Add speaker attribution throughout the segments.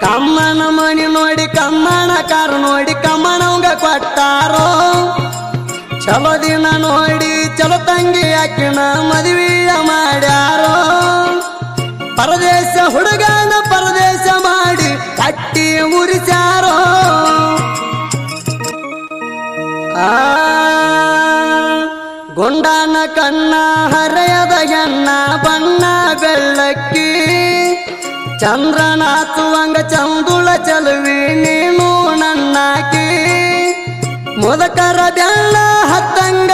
Speaker 1: ಕಮ್ಮನ ಮಣಿ ನೋಡಿ, ಕಮ್ಮನ ಕಾರು ನೋಡಿ, ಕಮ್ಮನವಂಗ ಕೊಟ್ಟಾರೋ? ಚಲೋ ದಿನ ನೋಡಿ, ಚಲೋ ತಂಗಿ ಅಕ್ಕಿನ ಮದುವೆಯ ಮಾಡ್ಯಾರೋ? ಪರದೇಶ ಹುಡುಗನ ಪರದೇಶ ಮಾಡಿ ಕಟ್ಟಿ ಮುರಿಸ್ಯಾರೋ ಆ, ಗುಂಡನ ಕಣ್ಣ, ಹರೆಯದ ಎನ್ನ ಬಣ್ಣ ಬೆಳ್ಳಕ್ಕಿ ಚಂದ್ರನಾಥುವಂಗ ಚಂದುಳ ಚಲುವಿ ನೀನು ನನ್ನಾಕಿ. ಮುದಕರ ಬೆಲ್ಲ ಹತ್ತಂಗ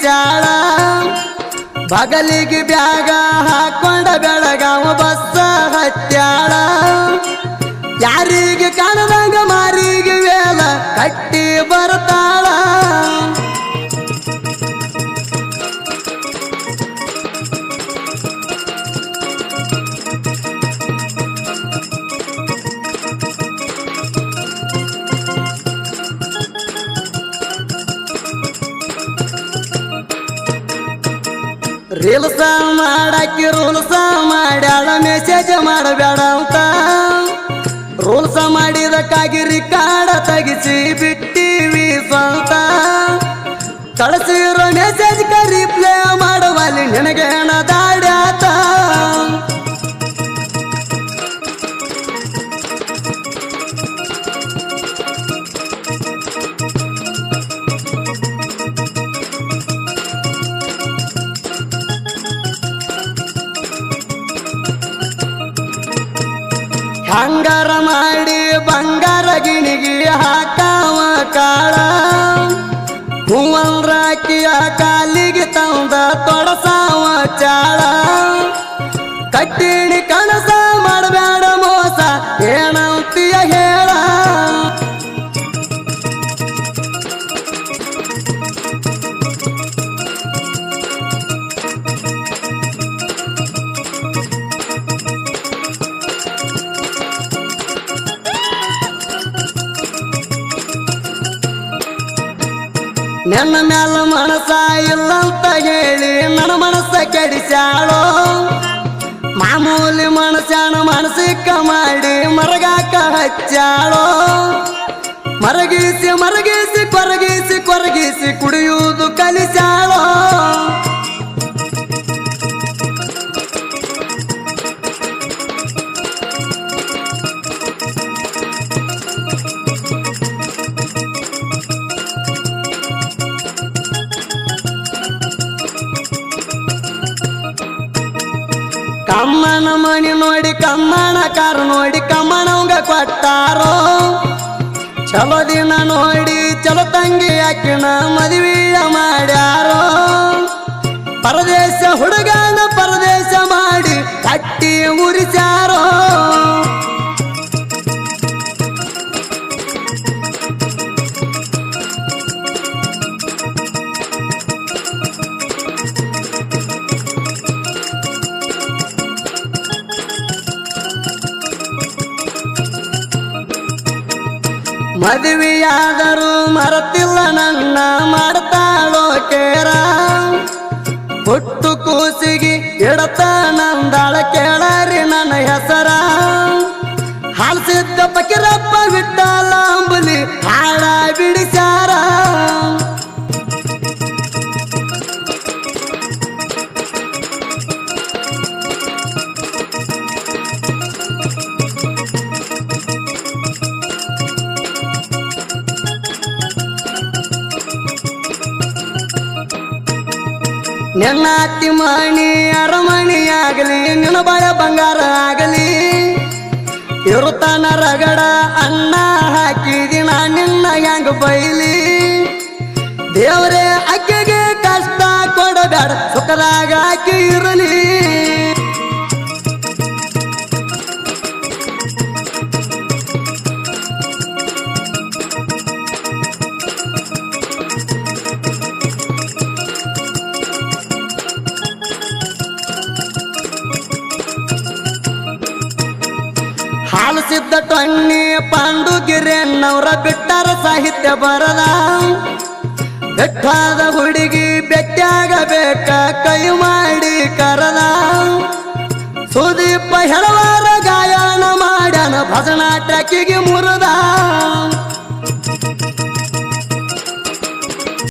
Speaker 1: ಹಿಡಿಸಾಳ ಬಗಲಿಗೆ ಬ್ಯಾಗ ಹಾಕೊಂಡ ಬೆಳಗಾವ ಬಸ್ಸ ಹತ್ಯಾಳ. ಯಾರಿಗೆ ಕಾಣದಾಗ ಮಾರಿಗೆ ವೇಲ ಕಟ್ಟಿ ರೀಲ್ಸ ಮಾಡಾಕಿ, ರೂಲ್ಸ ಮಾಡ್ಯಾಳ ಮೆಸೇಜ್ ಮಾಡಬೇಡ ಅಂತ. ರೂಲ್ಸ ಮಾಡಿದಕ್ಕಾಗಿ ರಿಕಾರ್ಡ ತೆಗಿಸಿ ಬಿಟ್ಟಿವಿ ಸ್ವಂತ. ಕಳಿಸಿರೋ ಮೆಸೇಜ್ ರಿಪ್ಲೈ ಮಾಡುವಲ್ಲಿ ನಿನಗೇನ ಹಂಗಾರ ಮಾಡಿ ಬಂಗಾರ ಗಿಣಿಗಿ ಹಾಕಾವ ನನ್ನ ಮ್ಯಾಲ ಮನಸ ಇಲ್ಲಂತ ಹೇಳಿ ನನ್ನ ಮನಸ್ಸ ಕೆಡಿಸ್ಯಾಳೋ? ಮಾಮೂಲಿ ಮನಸ್ಸಾನ ಮನಸ್ಸಿಕ್ಕ ಮಾಡಿ ಮರಗಾಕ ಹಚ್ಚಾಳೋ ಮರಗಿಸಿ ಮರಗಿಸಿ ಕಮ್ಮನ ಮಣಿ ನೋಡಿ ಕಮ್ಮನ ಕಾರು ನೋಡಿ ಕಮ್ಮನವಂಗ ಕೊಟ್ಟಾರೋ? ಚಲೋ ದಿನ ನೋಡಿ, ಚಲೋ ತಂಗಿ ಅಕ್ಕಿನ ಮದುವೆಯ ಮಾಡ್ಯಾರೋ? ಪರದೇಶ ಹುಡುಗನ ಪರದೇಶ ಮಾಡಿ ಕಟ್ಟಿ ಮುರಿಸ್ಯಾರೋ ಮದುವೆಯಾದರೂ ಮರತಿಲ್ಲ ನನ್ನ ಮಾಡ್ತಾಳೋ ಕೇರ. ಹುಟ್ಟು ಕೂಸಿಗೆ ಎಡತ ನಂದಾಳ ಕೇಳರಿ ನನ್ನ ನಿನ್ನ ಅತ್ತಿ ಮಣಿ ಅರಮಣಿ ಆಗಲಿ ನಿನ್ನ ಬಾಳ ಬಂಗಾರ ಆಗಲಿ. ಇರುತ್ತಾನ ರಗಡ ಅನ್ನ ಹಾಕಿದಿನ ನಿನ್ನ ಹೆಂಗ ಬೈಲಿ. ದೇವರೇ, ಅಕ್ಕಿಗೆ ಕಷ್ಟ ಕೊಡಬೇಡ, ಸುಖದಾಗ ಅಕ್ಕಿ ಇರಲಿ. ಪ್ರಸಿದ್ಧ ಟೊಣ್ಣಿ ಪಾಂಡುಗಿರಿಯನ್ನವರ ಬಿಟ್ಟರ ಸಾಹಿತ್ಯ ಬರದ ಬೆಟ್ಟಾದ ಹುಡುಗಿ ಬೆಟ್ಟಾಗಬೇಕ ಕೈ ಮಾಡಿ ಕರದ ಸುದೀಪ ಹೆಳವಾರ ಗಾಯನ ಮಾಡ್ಯಾನ ಭಜನಾ ಟ್ರಕ್ಕಿಗೆ ಮುರಿದ.